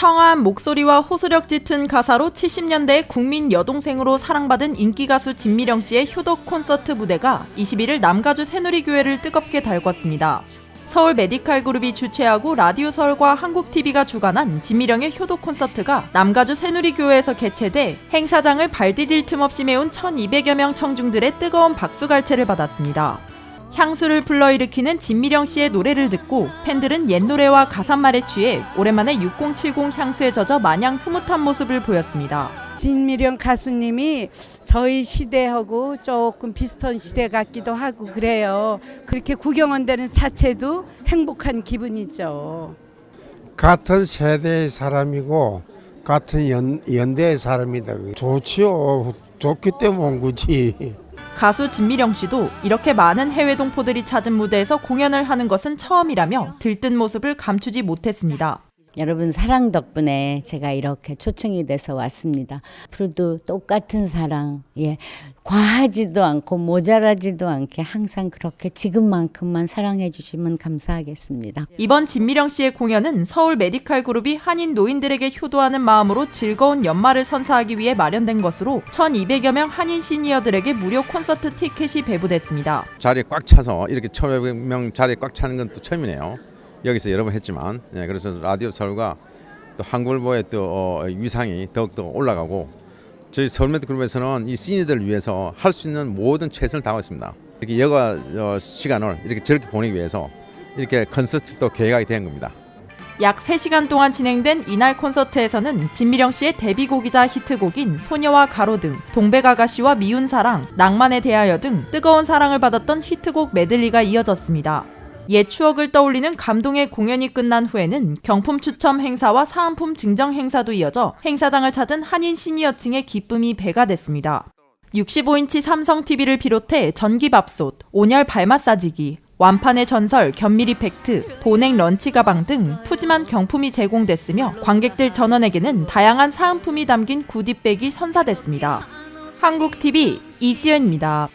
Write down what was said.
청아한 목소리와 호소력 짙은 가사로 70년대 국민 여동생으로 사랑받은 인기 가수 진미령 씨의 효도 콘서트 무대가 21일 남가주 새누리교회를 뜨겁게 달궜습니다. 서울 메디칼 그룹이 주최하고 라디오 서울과 한국 TV가 주관한 진미령의 효도 콘서트가 남가주 새누리교회에서 개최돼 행사장을 발 디딜 틈 없이 메운 1,200여 명 청중들의 뜨거운 박수갈채를 받았습니다. 향수를 불러일으키는 진미령 씨의 노래를 듣고 팬들은 옛 노래와 가사말에 취해 오랜만에 6070 향수에 젖어 마냥 흐뭇한 모습을 보였습니다. 진미령 가수님이 저희 시대하고 조금 비슷한 시대 같기도 하고 그래요. 그렇게 구경 온다는 자체도 행복한 기분이죠. 같은 세대의 사람이고 같은 연, 연대의 사람이다. 좋지요. 좋기 때문에 온 거지. 가수 진미령 씨도 이렇게 많은 해외 동포들이 찾은 무대에서 공연을 하는 것은 처음이라며 들뜬 모습을 감추지 못했습니다. 여러분 사랑 덕분에 제가 이렇게 초청이 돼서 왔습니다. 앞으로도 똑같은 사랑, 예, 과하지도 않고 모자라지도 않게 항상 그렇게 지금만큼만 사랑해 주시면 감사하겠습니다. 이번 진미령 씨의 공연은 서울 메디칼 그룹이 한인 노인들에게 효도하는 마음으로 즐거운 연말을 선사하기 위해 마련된 것으로 1,200여 명 한인 시니어들에게 무료 콘서트 티켓이 배부됐습니다. 자리에 꽉 차서 이렇게 1,500명 자리에 꽉 차는 건 또 처음이네요. 여기서 여러 번 했지만 예, 그래서 라디오 서울과 또 한국일보의 또 어, 위상이 더욱더 올라가고 저희 서울메드 그룹에서는 이 시니들을 위해서 할 수 있는 모든 최선을 다하고 있습니다. 이렇게 여가 어, 시간을 이렇게 저렇게 보내기 위해서 이렇게 콘서트도 계획하게 된 겁니다. 약 3시간 동안 진행된 이날 콘서트에서는 진미령 씨의 데뷔곡이자 히트곡인 소녀와 가로 등 동백아가씨와 미운 사랑, 낭만에 대하여 등 뜨거운 사랑을 받았던 히트곡 메들리가 이어졌습니다. 옛 추억을 떠올리는 감동의 공연이 끝난 후에는 경품 추첨 행사와 사은품 증정 행사도 이어져 행사장을 찾은 한인 시니어층의 기쁨이 배가 됐습니다. 65인치 삼성 TV를 비롯해 전기밥솥, 온열 발 마사지기, 완판의 전설, 견미리 팩트, 보냉 런치 가방 등 푸짐한 경품이 제공됐으며 관객들 전원에게는 다양한 사은품이 담긴 구디백이 선사됐습니다. 한국 TV 이시연입니다.